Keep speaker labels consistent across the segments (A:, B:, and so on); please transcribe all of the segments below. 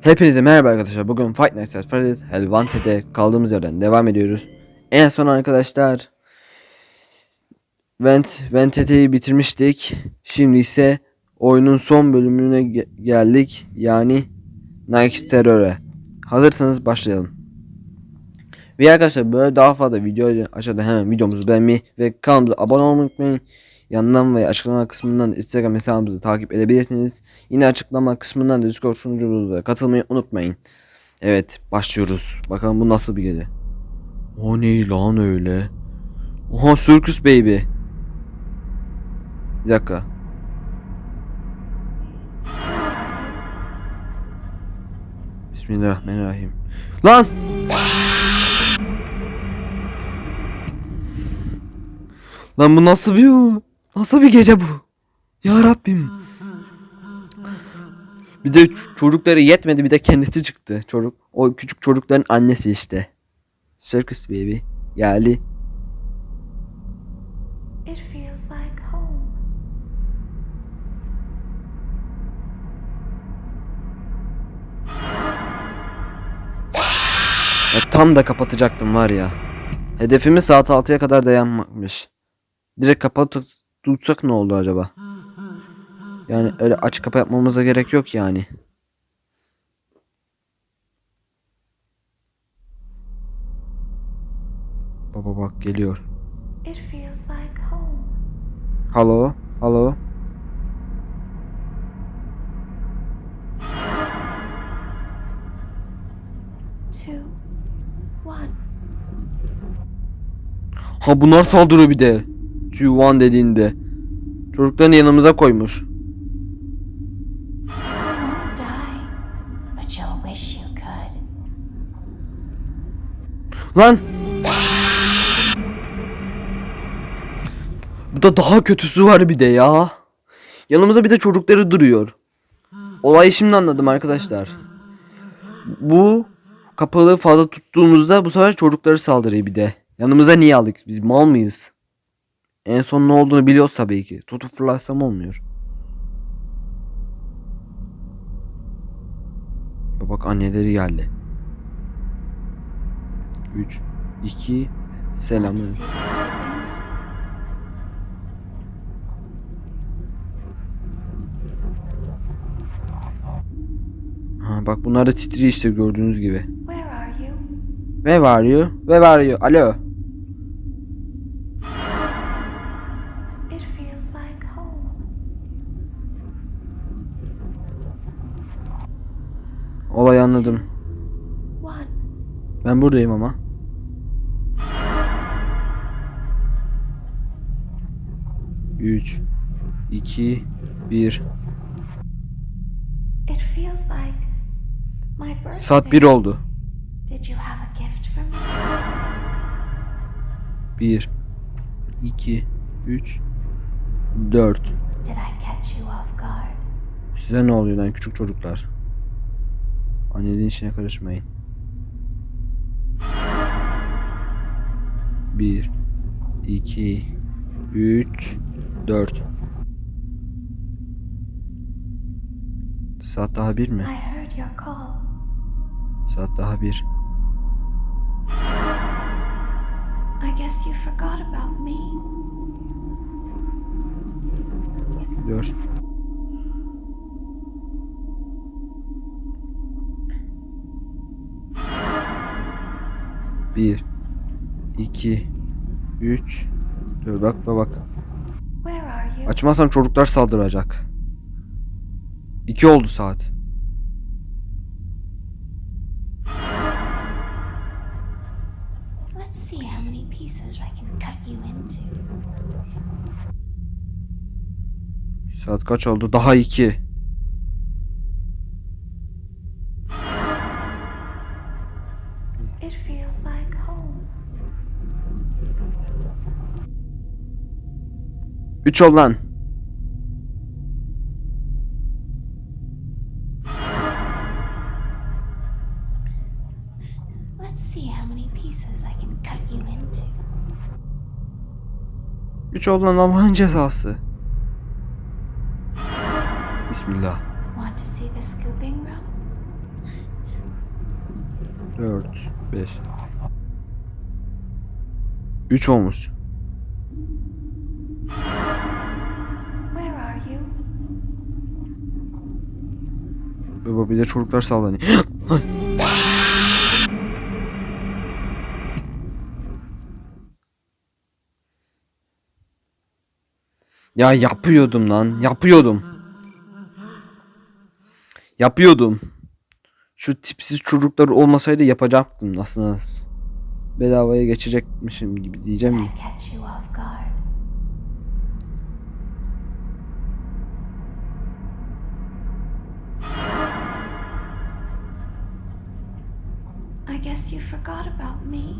A: Hepinize merhaba arkadaşlar. Bugün Fight Night at Freddy's Helvante'de kaldığımız yerden devam ediyoruz. En son arkadaşlar Vent Ventete'yi bitirmiştik. Şimdi ise oyunun son bölümüne ge- geldik. Yani Nike Terror'e. Hazırsanız başlayalım. Ve arkadaşlar böyle daha fazla video aşağıda hemen videomuzu beğenmeyi ve kanalımıza abone olmayı unutmayın. Yanından ve açıklama kısmından da Instagram hesabımızı takip edebilirsiniz. Yine açıklama kısmından da Discord sunucumuza katılmayı unutmayın. Evet başlıyoruz. Bakalım bu nasıl bir gece. O ne lan öyle? Oha Circus Baby. Bir dakika. Bismillahirrahmanirrahim. Lan! Lan bu nasıl bir nasıl bir gece bu? Ya Rabbim. Bir de çocukları yetmedi bir de kendisi çıktı. Çocuk o küçük çocukların annesi işte. Circus baby geldi.
B: It feels like home.
A: Ya tam da kapatacaktım var ya. Hedefimiz saat 6'ya kadar dayanmakmış. Direkt kapatıp tutsak ne oldu acaba? Yani öyle aç kapa yapmamıza gerek yok yani. Baba bak geliyor. Halo, halo. Ha bunlar saldırıyor bir de. Two dediğinde. Çocuklarını yanımıza koymuş. Lan! Bu da daha kötüsü var bir de ya. Yanımıza bir de çocukları duruyor. Olayı şimdi anladım arkadaşlar. Bu kapalı fazla tuttuğumuzda bu sefer çocukları saldırıyor bir de. Yanımıza niye aldık? Biz mal mıyız? En son ne olduğunu biliyoruz tabii ki. Tutup fırlatsam olmuyor. Bak anneleri geldi. 3 2 selamın. Ha bak bunlar da titriyor işte gördüğünüz gibi.
B: Where are you?
A: Ve varıyor ve varıyor. Alo. Anladım. Ben buradayım ama. Üç, iki, bir.
B: It feels like my birthday.
A: Saat bir oldu.
B: Did you have a gift for me?
A: Bir, iki, üç, dört. Size ne oluyor lan küçük çocuklar? Annenin işine karışmayın. Bir, iki, üç, dört. Saat daha bir mi? Saat daha bir.
B: I guess you forgot about me.
A: Dört. 1 2 3 Dur bak bak. Açmazsam çocuklar saldıracak. 2 oldu saat. Saat kaç oldu? Daha
B: 2. cut you into.
A: Üç ol lan Allah'ın cezası. Bismillah. 4 5 3 olmuş. Baba bir de çocuklar sallanıyor. Ya yapıyordum lan. Yapıyordum. Yapıyordum. Şu tipsiz çocuklar olmasaydı yapacaktım aslında. Bedavaya geçecekmişim gibi diyeceğim mi?
B: Guess you forgot about me.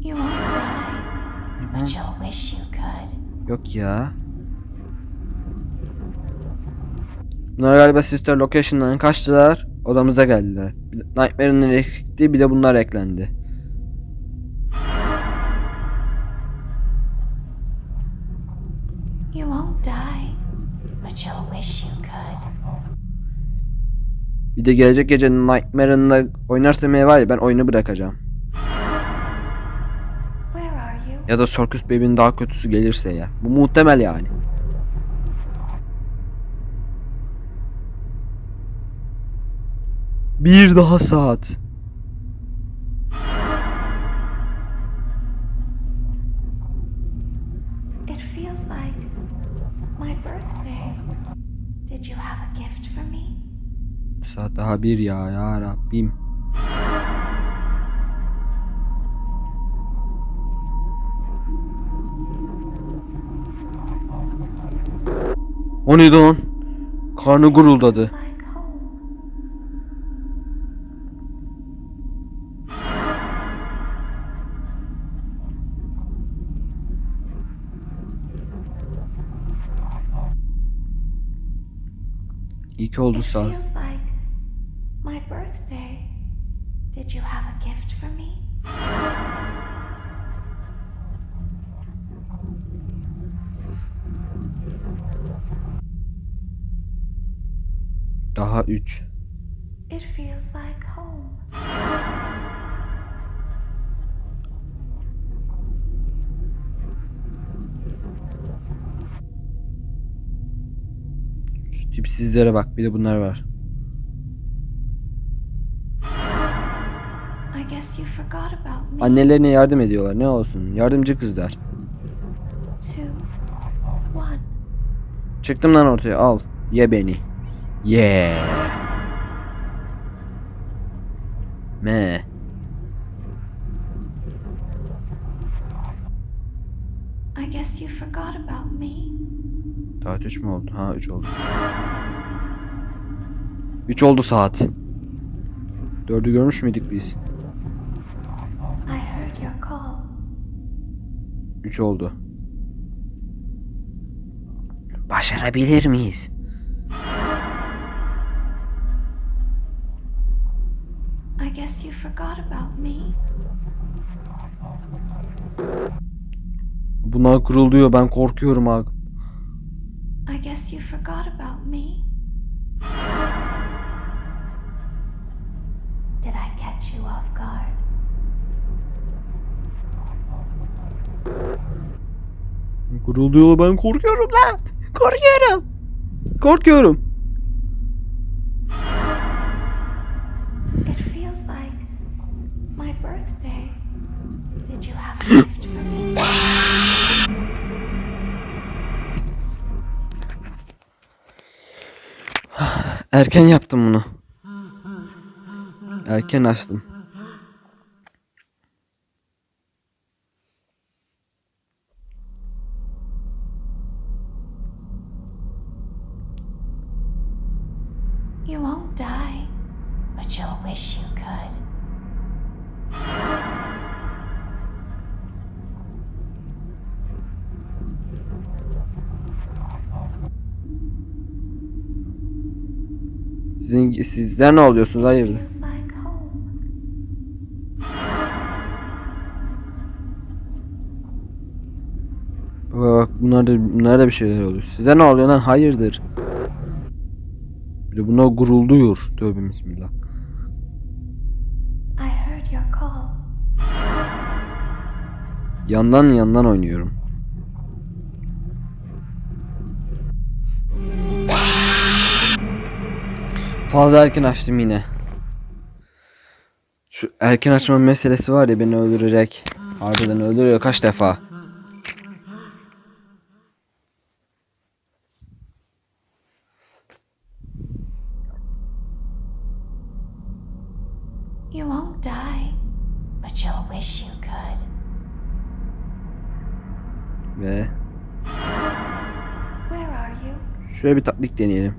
B: You won't die, but you'll wish you could.
A: Yok ya. Bunlar galiba Sister Location'dan kaçtılar. Odamıza geldiler. Nightmare'ın eksikti bir de bunlar eklendi. Bir de gelecek gece Nightmare'ınla oynarsam var ya ben oyunu bırakacağım. Ya da Circus Baby'nin daha kötüsü gelirse ya. Bu muhtemel yani. Bir daha saat. Saat daha bir ya ya Rabbim. O neydi lan? Karnı guruldadı. İyi ki oldu saat.
B: Birthday. Did you have a gift for me?
A: Daha 3.
B: It feels like home.
A: Şu tipsizlere bak bir de bunlar var.
B: Guess you forgot about me.
A: Annelerine yardım ediyorlar ne olsun. Yardımcı kızlar.
B: Two, one.
A: Çıktım lan ortaya al. Ye beni. Ye. Me.
B: I guess you forgot about me.
A: Saat 3 mü oldu? Ha 3 oldu. 3 oldu saat. 4'ü görmüş müydük biz?
B: I heard your call.
A: 3 oldu. Başarabilir miyiz?
B: I guess you forgot about me.
A: Bunlar kuruluyor ben korkuyorum abi.
B: I guess you forgot about me. Did I catch you off guard?
A: Kuruluyor ben korkuyorum lan. Korkuyorum. Korkuyorum.
B: It feels like my birthday. Did you have a gift for me?
A: Erken yaptım bunu. Erken açtım.
B: You won't die, but you'll wish you could.
A: Sizin, sizler ne oluyorsunuz
B: home.
A: Bak bunlar da, bunlar da bir şeyler oluyor. Size ne oluyor lan? Hayırdır? Bir de buna gurulduyor. Tövbe bismillah.
B: I heard your call.
A: Yandan yandan oynuyorum. Fazla erken açtım yine. Şu erken açma meselesi var ya beni öldürecek. Harbiden öldürüyor kaç defa.
B: You won't die, but you'll wish you could.
A: Ve
B: Where are you?
A: şöyle bir taktik deneyelim.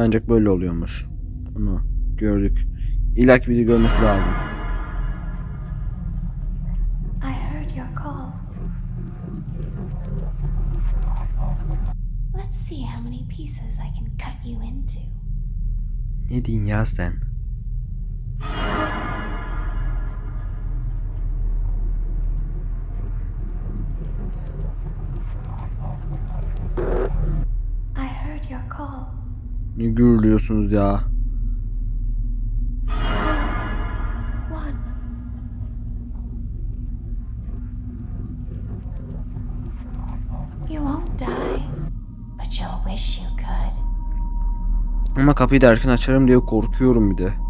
A: Ancak böyle oluyormuş. Onu gördük. İlla bizi görmesi lazım. Ne diyorsun ya sen?
B: I heard your call.
A: Ne gürlüyorsunuz ya? Ama kapıyı da erken açarım diye korkuyorum bir de.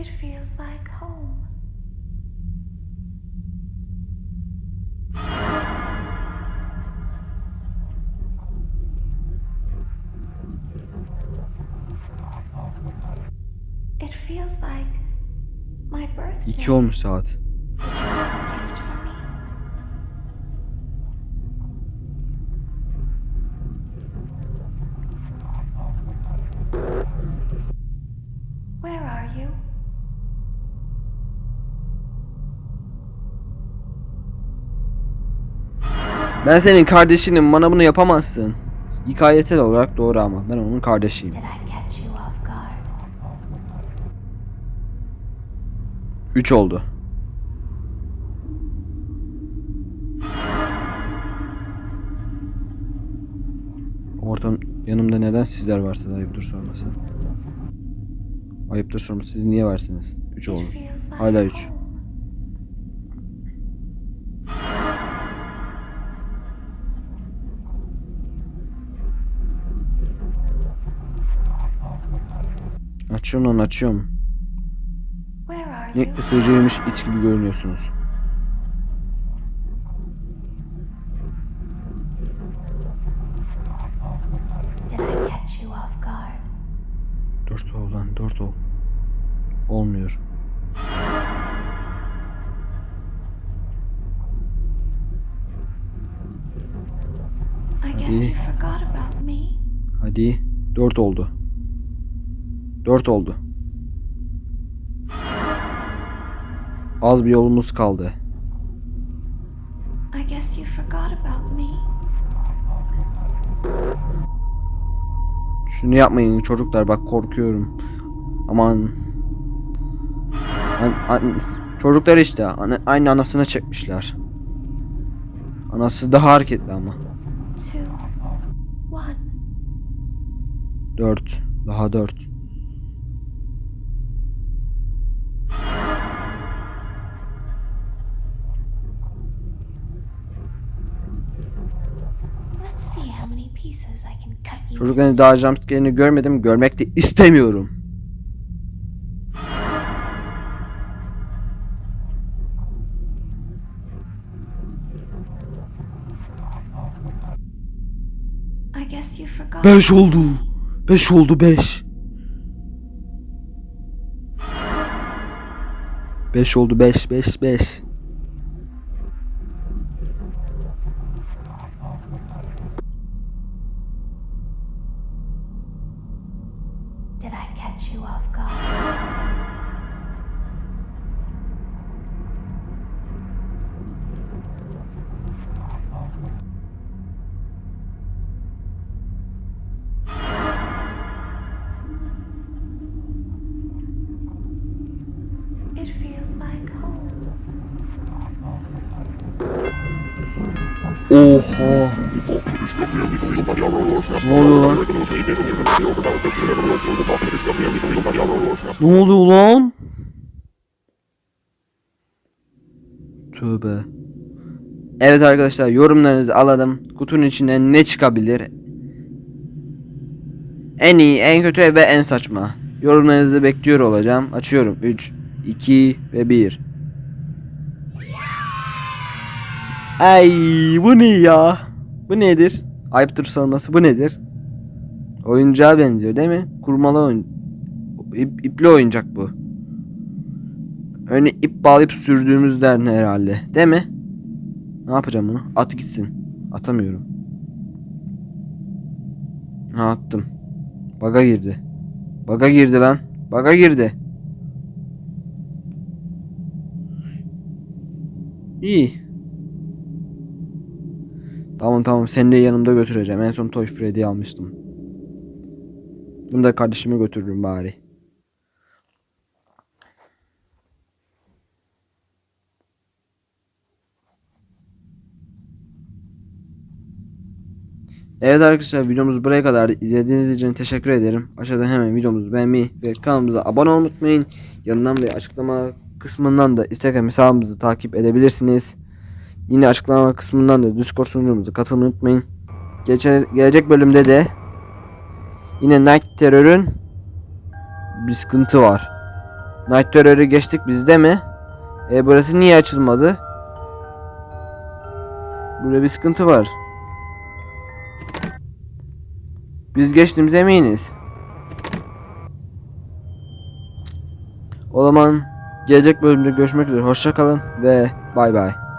B: It feels like home. It feels like my birthday.
A: İki olmuş saat. Ben senin kardeşinim bana bunu yapamazsın. Hikayetsel olarak doğru ama ben onun kardeşiyim. 3 oldu. Ortam yanımda neden sizler varsınız ayıptır sorması. Ayıptır sorması siz niye varsınız? 3 oldu. Hala 3. Açıyorum lan açıyorum. Ne ısırıcıymış it gibi görünüyorsunuz. 4 ol lan 4 ol. Olmuyor. Hadi. Hadi 4 oldu. 4 oldu. Az bir yolumuz kaldı.
B: I guess you forgot about me.
A: Şunu yapmayın çocuklar bak korkuyorum. Aman. An, an- çocuklar işte ana- aynı anasına çekmişler. Anası daha hareketli ama.
B: Two, one.
A: 4 daha 4. Çocukların hani daha jumpscare'ini görmedim. Görmek de istemiyorum. Beş oldu. Beş oldu beş. Beş oldu
B: beş beş beş.
A: Oha. Ne oluyor lan? Ne oluyor lan? Tövbe. Evet arkadaşlar yorumlarınızı alalım. Kutunun içinden ne çıkabilir? En iyi, en kötü ve en saçma. Yorumlarınızı bekliyor olacağım. Açıyorum. 3, 2 ve 1. Ay bu ne ya? Bu nedir? Ayıptır sorması bu nedir? Oyuncağa benziyor değil mi? Kurmalı oyun. İp, ipli oyuncak bu. Öyle ip bağlayıp sürdüğümüz der herhalde. Değil mi? Ne yapacağım bunu? At gitsin. Atamıyorum. Ha attım. Baga girdi. Baga girdi lan. Baga girdi. İyi. Tamam tamam seni de yanımda götüreceğim. En son Toy Freddy'yi almıştım. Bunu da kardeşime götürürüm bari. Evet arkadaşlar videomuz buraya kadar izlediğiniz için teşekkür ederim. Aşağıdan hemen videomuzu beğenmeyi ve kanalımıza abone olmayı unutmayın. Yanından ve açıklama kısmından da Instagram hesabımızı takip edebilirsiniz. Yine açıklama kısmından da Discord sunucumuza katılmayı unutmayın. Geçe, gelecek bölümde de yine Night Terror'ın bir sıkıntı var. Night Terror'ı geçtik bizde mi? E burası niye açılmadı? Burada bir sıkıntı var. Biz geçtiğimize eminiz. O zaman gelecek bölümde görüşmek üzere. Hoşça kalın ve bay bay.